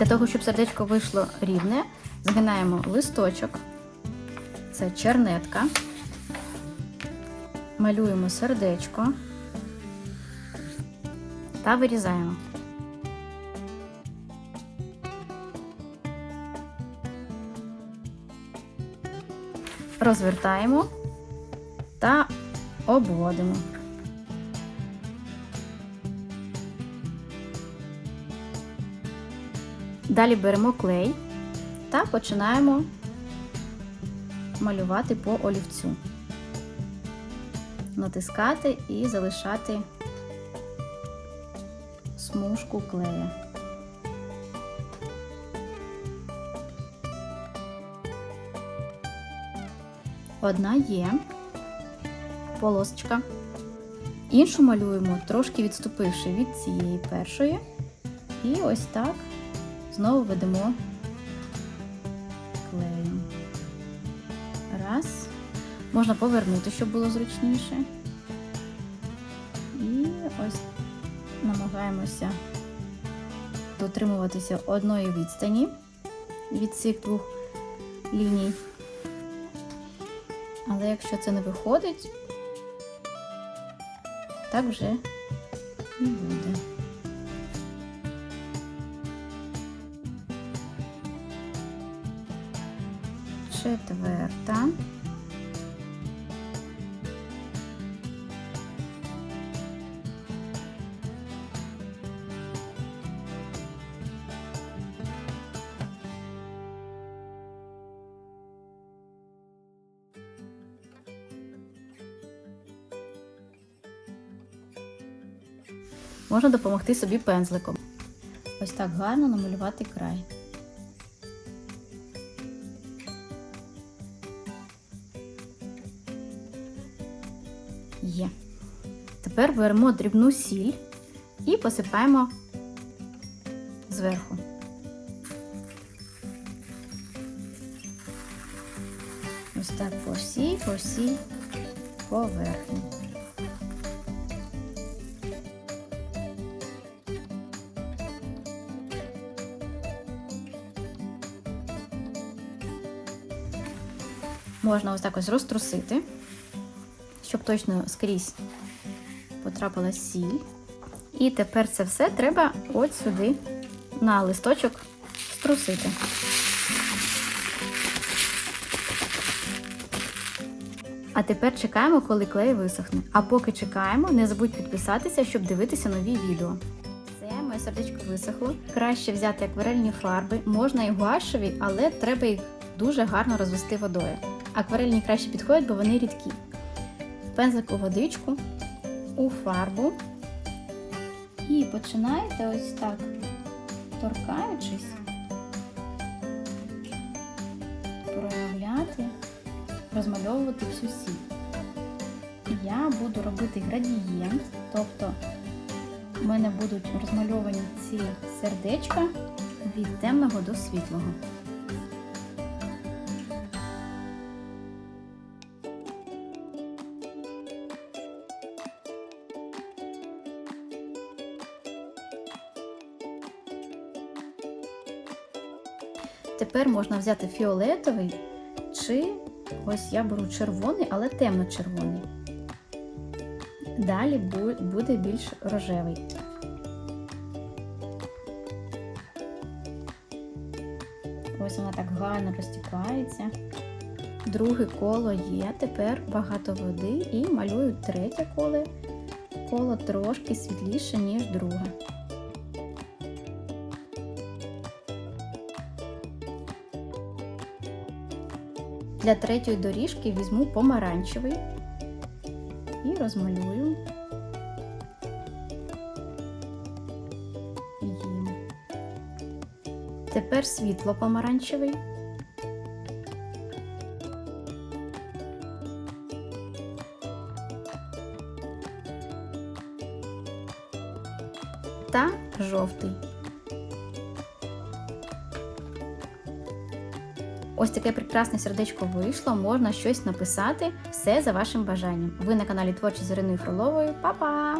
Для того, щоб сердечко вийшло рівне, згинаємо листочок, це чернетка, малюємо сердечко та вирізаємо. Розвертаємо та обводимо. Далі беремо клей та починаємо малювати по олівцю, натискати і залишати смужку клея. Одна є полосочка. Іншу малюємо, трошки відступивши від цієї першої. І ось так знову ведемо клеєм. Раз. Можна повернути, щоб було зручніше. І ось намагаємося дотримуватися одної відстані від цих двох ліній. Але якщо це не виходить, так вже і буде. Четверта. Можна допомогти собі пензликом. Ось так гарно намалювати край. Є. Тепер беремо дрібну сіль і посипаємо зверху. Ось так по всій, по всій поверхні. Можна ось так ось розтрусити, щоб точно скрізь потрапила сіль. І тепер це все треба от сюди на листочок струсити. А тепер чекаємо, коли клей висохне. А поки чекаємо, не забудь підписатися, щоб дивитися нові відео. Все, моє сердечко висохло. Краще взяти акварельні фарби, можна і гуашеві, але треба їх дуже гарно розвести водою. Акварельні краще підходять, бо вони рідкі. Пензлик у водичку, у фарбу. І починаєте ось так, торкаючись, проявляти, розмальовувати всю сіль. Я буду робити градієнт, тобто в мене будуть розмальовані ці сердечка від темного до світлого. Тепер можна взяти фіолетовий, чи ось я беру червоний, але темно-червоний. Далі буде більш рожевий. Ось вона так гарно розтікається. Друге коло є, тепер багато води і малюю третє коло. Коло трошки світліше, ніж друге. Для третьої доріжки візьму помаранчевий і розмалюю їм. Тепер світло помаранчевий. Та жовтий. Ось таке прекрасне сердечко вийшло, можна щось написати. Все за вашим бажанням. Ви на каналі Творчі з Іриною Фроловою. Па-па!